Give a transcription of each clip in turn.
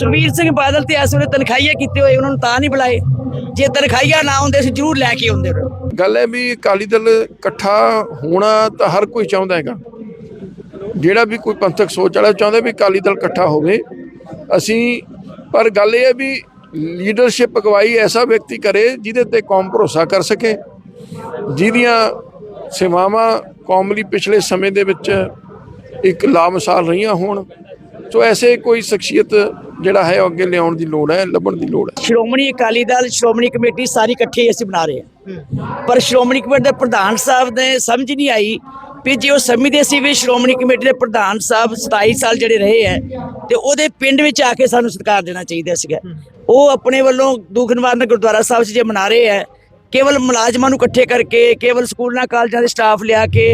ਸੁਖਬੀਰ ਸਿੰਘ ਬਾਦਲ ਤੇ ਇਸ ਵੇਲੇ ਤਨਖਾਹੀਆ ਕੀਤੇ ਹੋਏ ਉਹਨਾਂ ਨੂੰ ਤਾਂ ਨਹੀਂ ਬੁਲਾਏ। ਜੇ ਤਨਖਾਹੀਆ ਨਾ ਹੁੰਦੇ ਸੀ ਜ਼ਰੂਰ ਲੈ ਕੇ ਆਉਂਦੇ ਗੱਲ ਹੈ ਵੀ ਅਕਾਲੀ ਦਲ ਇਕੱਠਾ ਹੋਣਾ ਤਾਂ ਹਰ ਕੋਈ ਚਾਹੁੰਦਾ ਹੈਗਾ। ਜਿਹੜਾ ਵੀ ਕੋਈ ਪੰਥਕ ਸੋਚ ਵਾਲਾ ਚਾਹੁੰਦਾ ਵੀ ਅਕਾਲੀ ਦਲ ਇਕੱਠਾ ਹੋਵੇ। ਅਸੀਂ, ਪਰ ਗੱਲ ਇਹ ਹੈ ਵੀ ਲੀਡਰਸ਼ਿਪ ਅਗਵਾਈ ਐਸਾ ਵਿਅਕਤੀ ਕਰੇ ਜਿਹਦੇ ਤੇ ਕੌਮ ਭਰੋਸਾ ਕਰ ਸਕੇ। ਜਿਹਦੀਆਂ ਸੇਵਾਵਾਂ ਕੌਮ ਲਈ ਪਿਛਲੇ ਸਮੇਂ ਦੇ ਵਿੱਚ ਇੱਕ ਲਾਮਿਸਾਲ ਰਹੀਆਂ ਹੋਣ। ਸੋ ਐਸੇ ਕੋਈ ਸ਼ਖਸੀਅਤ ਜਿਹੜਾ ਹੈ ਅੱਗੇ ਲਿਆਉਣ ਦੀ ਲੋੜ ਹੈ, ਲੱਭਣ ਦੀ ਲੋੜ ਹੈ? ਸ਼੍ਰੋਮਣੀ ਅਕਾਲੀ ਦਲ, ਸ਼੍ਰੋਮਣੀ ਕਮੇਟੀ ਸਾਰੀ ਇਕੱਠੀ ਅਸੀਂ ਬਣਾ ਰਹੇ ਹਾਂ। ਪਰ ਸ਼੍ਰੋਮਣੀ ਕਮੇਟੀ ਦੇ ਪ੍ਰਧਾਨ ਸਾਹਿਬ ਨੇ ਸਮਝ ਨਹੀਂ ਆਈ ਵੀ ਜੇ ਉਹ ਸਮਝਦੇ ਸੀ ਵੀ ਸ਼੍ਰੋਮਣੀ ਕਮੇਟੀ ਦੇ ਪ੍ਰਧਾਨ ਸਾਹਿਬ 27 ਸਾਲ ਜਿਹੜੇ ਰਹੇ ਹੈ ਤੇ ਉਹਦੇ ਪਿੰਡ ਵਿੱਚ ਆ ਕੇ ਸਾਨੂੰ ਸਤਿਕਾਰ ਦੇਣਾ ਚਾਹੀਦਾ ਸੀਗਾ। ਉਹ ਆਪਣੇ ਵੱਲੋਂ ਦੁੱਖ ਨਿਵਾਰਨ ਗੁਰਦੁਆਰਾ ਸਾਹਿਬ 'ਚ ਜੇ ਮਨਾ ਰਹੇ ਹੈ, ਕੇਵਲ ਮੁਲਾਜ਼ਮਾਂ ਨੂੰ ਇਕੱਠੇ ਕਰਕੇ, ਕੇਵਲ ਸਕੂਲਾਂ, ਕਾਲਜਾਂ ਦੇ ਸਟਾਫ ਲਿਆ ਕੇ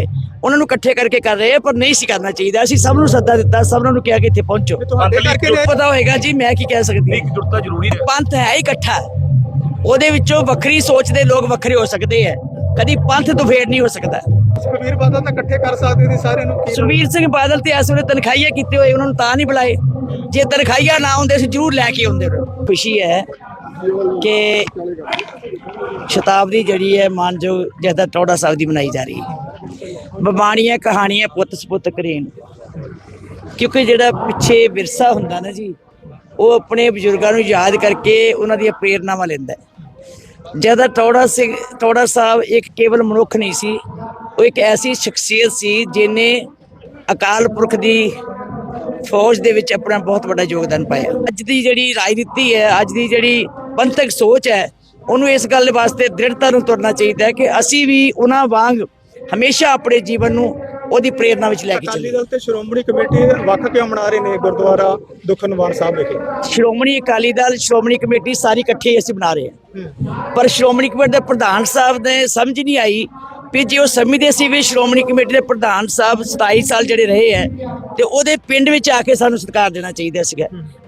ਉਹਨਾਂ ਨੂੰ ਇਕੱਠੇ ਕਰਕੇ ਕਰ ਰਹੇ ਆ ਪਰ ਨਹੀਂ ਸੀ ਕਰਨਾ ਚਾਹੀਦਾ। ਅਸੀਂ ਸਭ ਨੂੰ ਸੱਦਾ ਦਿੱਤਾ ਸਭ ਨੂੰ ਕਿਹਾ ਕਿ ਇੱਥੇ ਪਹੁੰਚੋ। ਤੁਹਾਡੇ ਕਰਕੇ ਨੇ ਪਤਾ ਹੋਏਗਾ ਜੀ ਮੈਂ ਕੀ ਕਹਿ ਸਕਦੀ ਹਾਂ। ਜੁੜਤਾ ਜ਼ਰੂਰੀ ਹੈ। ਪੰਥ ਹੈ ਹੀ। ਇਕੱਠਾ ਉਹਦੇ ਵਿੱਚੋਂ ਵੱਖਰੀ ਸੋਚ ਦੇ ਲੋਕ ਵੱਖਰੇ ਹੋ ਸਕਦੇ ਆ ਕਦੀ ਪੰਥ ਤੋਂ ਫੇਰ ਨਹੀਂ ਹੋ ਸਕਦਾ। ਸੁਖਬੀਰ ਬਾਦਲ ਤਾਂ ਇਕੱਠੇ ਕਰ ਸਕਦੇ ਸੀ ਸਾਰਿਆਂ ਨੂੰ। ਕੀ ਸੁਖਬੀਰ ਸਿੰਘ ਬਾਦਲ ਤੇ ਇਸ ਵੇਲੇ ਤਨਖਾਹੀਆ ਕੀਤੇ ਹੋਏ ਉਹਨਾਂ ਨੂੰ ਤਾਂ ਨਹੀਂ ਬੁਲਾਏ। ਜੇ ਤਨਖਾਹੀਆ ਨਾ ਹੁੰਦੇ ਸੀ ਜ਼ਰੂਰ ਲੈ ਕੇ ਆਉਂਦੇ। ਉਹਨਾਂ ਖੁਸ਼ੀ ਹੈ ਕਿ ਸ਼ਤਾਬਦੀ ਜਿਹੜੀ ਹੈ ਮਾਨਯੋਗ ਜਹਦਾ ਟੌੜਾ ਸਾਹਿਬ ਦੀ ਮਨਾਈ ਜਾ ਰਹੀ ਹੈ। ਬਬਾਣੀਆਂ ਕਹਾਣੀਆਂ ਪੁੱਤ ਸਪੁੱਤ ਕਰੇਨ ਕਿਉਂਕਿ ਜਿਹੜਾ ਪਿੱਛੇ ਵਿਰਸਾ ਹੁੰਦਾ ਨਾ ਜੀ, ਉਹ ਆਪਣੇ ਬਜ਼ੁਰਗਾਂ ਨੂੰ ਯਾਦ ਕਰਕੇ ਉਹਨਾਂ ਦੀਆਂ ਪ੍ਰੇਰਨਾਵਾਂ ਲੈਂਦਾ ਹੈ। ਜਦਾ ਟੌੜਾ ਸਿੰਘ, ਟੌੜਾ ਸਾਹਿਬ ਇੱਕ ਕੇਵਲ ਮਨੁੱਖ ਨਹੀਂ ਸੀ, ਉਹ ਇੱਕ ਐਸੀ ਸ਼ਖਸੀਅਤ ਸੀ ਜਿਨੇ ਅਕਾਲ ਪੁਰਖ ਦੀ ਫੌਜ ਦੇ ਵਿੱਚ ਆਪਣਾ ਬਹੁਤ ਵੱਡਾ ਯੋਗਦਾਨ ਪਾਇਆ। ਅੱਜ ਦੀ ਜਿਹੜੀ ਰਾਜਨੀਤੀ ਹੈ, ਅੱਜ ਦੀ ਜਿਹੜੀ ਪੰਥਕ ਸੋਚ ਹੈ, ਉਹਨੂੰ ਇਸ ਗੱਲ ਵਾਸਤੇ ਦ੍ਰਿੜਤਾ ਨੂੰ ਤੁਰਨਾ ਚਾਹੀਦਾ ਹੈ ਕਿ ਅਸੀਂ ਵੀ ਉਹਨਾਂ ਵਾਂਗ ਹਮੇਸ਼ਾ ਆਪਣੇ ਜੀਵਨ ਨੂੰ ਉਹਦੀ ਪ੍ਰੇਰਨਾ ਵਿੱਚ ਲੈ ਕੇ ਅਕਾਲੀ ਚੱਲੀਏ ਦਲ ਤੇ ਸ਼੍ਰੋਮਣੀ ਕਮੇਟੀ ਵੱਖ ਕਿਉਂ ਮਨਾ ਰਹੇ ਨੇ ਗੁਰਦੁਆਰਾ ਦੁਖਨਵਾਰ ਸਾਹਿਬ ਵਿਖੇ? ਸ਼੍ਰੋਮਣੀ ਅਕਾਲੀ ਦਲ ਸ਼੍ਰੋਮਣੀ ਕਮੇਟੀ ਸਾਰੀ ਇਕੱਠੀ ਅਸੀਂ ਬਣਾ ਰਹੇ ਹਾਂ। ਪਰ ਸ਼੍ਰੋਮਣੀ ਕਮੇਟੀ ਦੇ ਪ੍ਰਧਾਨ ਸਾਹਿਬ ਨੇ ਸਮਝ ਨਹੀਂ ਆਈ ਵੀ ਜੇ ਉਹ ਸਮਝਦੇ ਸੀ ਵੀ ਸ਼੍ਰੋਮਣੀ ਕਮੇਟੀ ਦੇ ਪ੍ਰਧਾਨ ਸਾਹਿਬ 27 ਸਾਲ ਜਿਹੜੇ ਰਹੇ ਹੈ ਤੇ ਉਹਦੇ ਪਿੰਡ ਵਿੱਚ ਆ ਕੇ ਸਾਨੂੰ ਸਤਿਕਾਰ ਦੇਣਾ ਚਾਹੀਦਾ ਸੀਗਾ।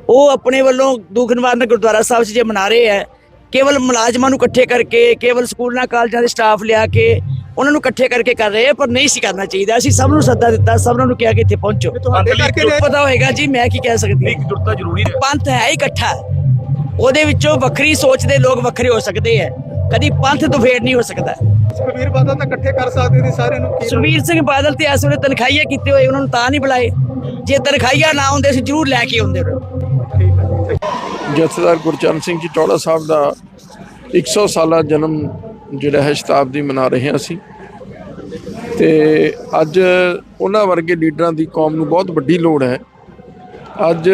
ਉਹ ਆਪਣੇ ਵੱਲੋਂ ਦੁੱਖ ਨਿਵਾਰਨ ਗੁਰਦੁਆਰਾ ਸਾਹਿਬ 'ਚ ਜੇ ਮਨਾ ਰਹੇ ਹੈ ਕੇਵਲ ਮੁਲਾਜ਼ਮਾਂ ਨੂੰ ਇਕੱਠੇ ਕਰਕੇ ਕੇਵਲ ਸਕੂਲਾਂ ਕਾਲਜਾਂ ਦੇ ਸਟਾਫ ਲਿਆ ਕੇ ਉਹਨਾਂ ਨੂੰ ਇਕੱਠੇ ਕਰਕੇ ਕਰ ਰਹੇ ਆ ਪਰ ਨਹੀਂ ਸੀ ਕਰਨਾ ਚਾਹੀਦਾ। ਅਸੀਂ ਸਭ ਨੂੰ ਸੱਦਾ ਦਿੱਤਾ ਸਭ ਨੂੰ ਕਿਹਾ ਕਿ ਇੱਥੇ ਪਹੁੰਚੋ। ਪਤਾ ਹੋਏਗਾ ਜੀ ਮੈਂ ਕੀ ਕਹਿ ਸਕਦੀ ਹਾਂ। ਜੁੜਤਾ ਜ਼ਰੂਰੀ ਹੈ। ਪੰਥ ਹੈ ਹੀ। ਇਕੱਠਾ ਉਹਦੇ ਵਿੱਚੋਂ ਵੱਖਰੀ ਸੋਚ ਦੇ ਲੋਕ ਵੱਖਰੇ ਹੋ ਸਕਦੇ ਆ ਕਦੀ ਪੰਥ ਤੋਂ ਫੇਰ ਨਹੀਂ ਹੋ ਸਕਦਾ। ਸੁਖਬੀਰ ਬਾਦਲ ਤਾਂ ਇਕੱਠੇ ਕਰ ਸਕਦੇ ਸੀ ਸਾਰਿਆਂ ਨੂੰ। ਕੀ ਸੁਖਬੀਰ ਸਿੰਘ ਬਾਦਲ ਤੇ ਇਸ ਵੇਲੇ ਤਨਖਾਹੀਆ ਕੀਤੇ ਹੋਏ ਉਹਨਾਂ ਨੂੰ ਤਾਂ ਨਹੀਂ ਬੁਲਾਏ। ਜੇ ਤਨਖਾਹੀਆ ਨਾ ਹੁੰਦੇ ਸੀ ਜ਼ਰੂਰ ਲੈ ਕੇ ਆਉਂਦੇ ਜਥੇਦਾਰ ਗੁਰਚਰਨ ਸਿੰਘ ਜੀ ਟੌੜਾ ਸਾਹਿਬ ਦਾ 100 ਸਾਲਾ ਜਨਮ ਜਿਹੜਾ ਹੈ ਸ਼ਤਾਬਦੀ ਮਨਾ ਰਹੇ ਹਾਂ ਅਸੀਂ। ਤੇ ਅੱਜ ਉਹਨਾਂ ਵਰਗੇ ਲੀਡਰਾਂ ਦੀ ਕੌਮ ਨੂੰ ਬਹੁਤ ਵੱਡੀ ਲੋੜ ਹੈ। ਅੱਜ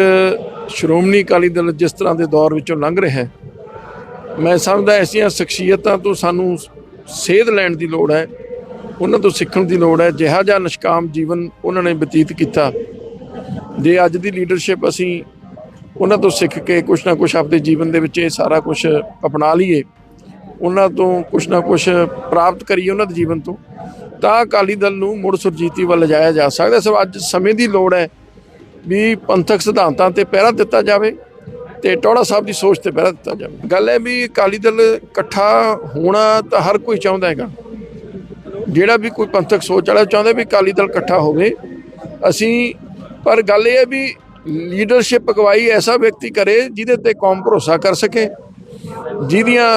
ਸ਼੍ਰੋਮਣੀ ਅਕਾਲੀ ਦਲ ਜਿਸ ਤਰ੍ਹਾਂ ਦੇ ਦੌਰ ਵਿੱਚੋਂ ਲੰਘ ਰਿਹਾ ਹੈ, ਮੈਂ ਸਮਝਦਾ ਐਸੀਆਂ ਸ਼ਖਸੀਅਤਾਂ ਤੋਂ ਸਾਨੂੰ ਸੇਧ ਲੈਣ ਦੀ ਲੋੜ ਹੈ, ਉਹਨਾਂ ਤੋਂ ਸਿੱਖਣ ਦੀ ਲੋੜ ਹੈ। ਜਿਹਾ ਜਿਹਾ ਨਿਸ਼ਕਾਮ ਜੀਵਨ ਉਹਨਾਂ ਨੇ ਬਤੀਤ ਕੀਤਾ। ਜੇ ਅੱਜ ਦੀ ਲੀਡਰਸ਼ਿਪ ਅਸੀਂ ਉਹਨਾਂ ਤੋਂ ਸਿੱਖ ਕੇ ਕੁਛ ਨਾ ਕੁਛ ਆਪਣੇ ਜੀਵਨ ਦੇ ਵਿੱਚ ਇਹ ਸਾਰਾ ਕੁਝ ਅਪਣਾ ਲਈਏ ਉਹਨਾਂ ਤੋਂ ਕੁਛ ਨਾ ਕੁਛ ਪ੍ਰਾਪਤ ਕਰੀਏ ਉਹਨਾਂ ਦੇ ਜੀਵਨ ਤੋਂ, ਤਾਂ ਅਕਾਲੀ ਦਲ ਨੂੰ ਮੁੜ ਸੁਰਜੀਤੀ ਵੱਲ ਲਿਜਾਇਆ ਜਾ ਸਕਦਾ। ਸੋ ਅੱਜ ਸਮੇਂ ਦੀ ਲੋੜ ਹੈ ਵੀ ਪੰਥਕ ਸਿਧਾਂਤਾਂ ਤੇ ਪਹਿਰਾ ਦਿੱਤਾ ਜਾਵੇ ਤੇ ਟੌੜਾ ਸਾਹਿਬ ਦੀ ਸੋਚ ਤੇ ਪਹਿਰਾ ਦਿੱਤਾ ਜਾਵੇ। ਗੱਲ ਹੈ ਵੀ ਅਕਾਲੀ ਦਲ ਇਕੱਠਾ ਹੋਣਾ ਤਾਂ ਹਰ ਕੋਈ ਚਾਹੁੰਦਾ ਹੈਗਾ। ਜਿਹੜਾ ਵੀ ਕੋਈ ਪੰਥਕ ਸੋਚ ਵਾਲਾ ਚਾਹੁੰਦਾ ਵੀ ਅਕਾਲੀ ਦਲ ਇਕੱਠਾ ਹੋਵੇ, ਅਸੀਂ ਪਰ ਗੱਲ ਇਹ ਹੈ ਵੀ ਲੀਡਰਸ਼ਿਪ ਅਗਵਾਈ ਐਸਾ ਵਿਅਕਤੀ ਕਰੇ ਜਿਹਦੇ ਤੇ ਕੌਮ ਭਰੋਸਾ ਕਰ ਸਕੇ, ਜਿਹਦੀਆਂ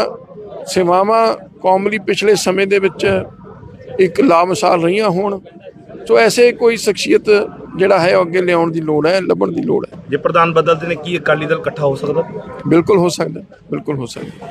ਸੇਵਾਵਾਂ ਕੌਮ ਲਈ ਪਿਛਲੇ ਸਮੇਂ ਦੇ ਵਿੱਚ ਇੱਕ ਲਾਮਿਸਾਲ ਰਹੀਆਂ ਹੋਣ ਸੋ ਐਸੇ ਕੋਈ ਸ਼ਖਸੀਅਤ ਜਿਹੜਾ ਹੈ ਅੱਗੇ ਲਿਆਉਣ ਦੀ ਲੋੜ ਹੈ ਲੱਭਣ ਦੀ ਲੋੜ ਹੈ। ਜੇ ਪ੍ਰਧਾਨ ਬਦਲਦੇ ਨੇ ਕੀ ਅਕਾਲੀ ਦਲ ਇਕੱਠਾ ਹੋ ਸਕਦਾ? ਬਿਲਕੁਲ ਹੋ ਸਕਦਾ ਬਿਲਕੁਲ ਹੋ ਸਕਦਾ।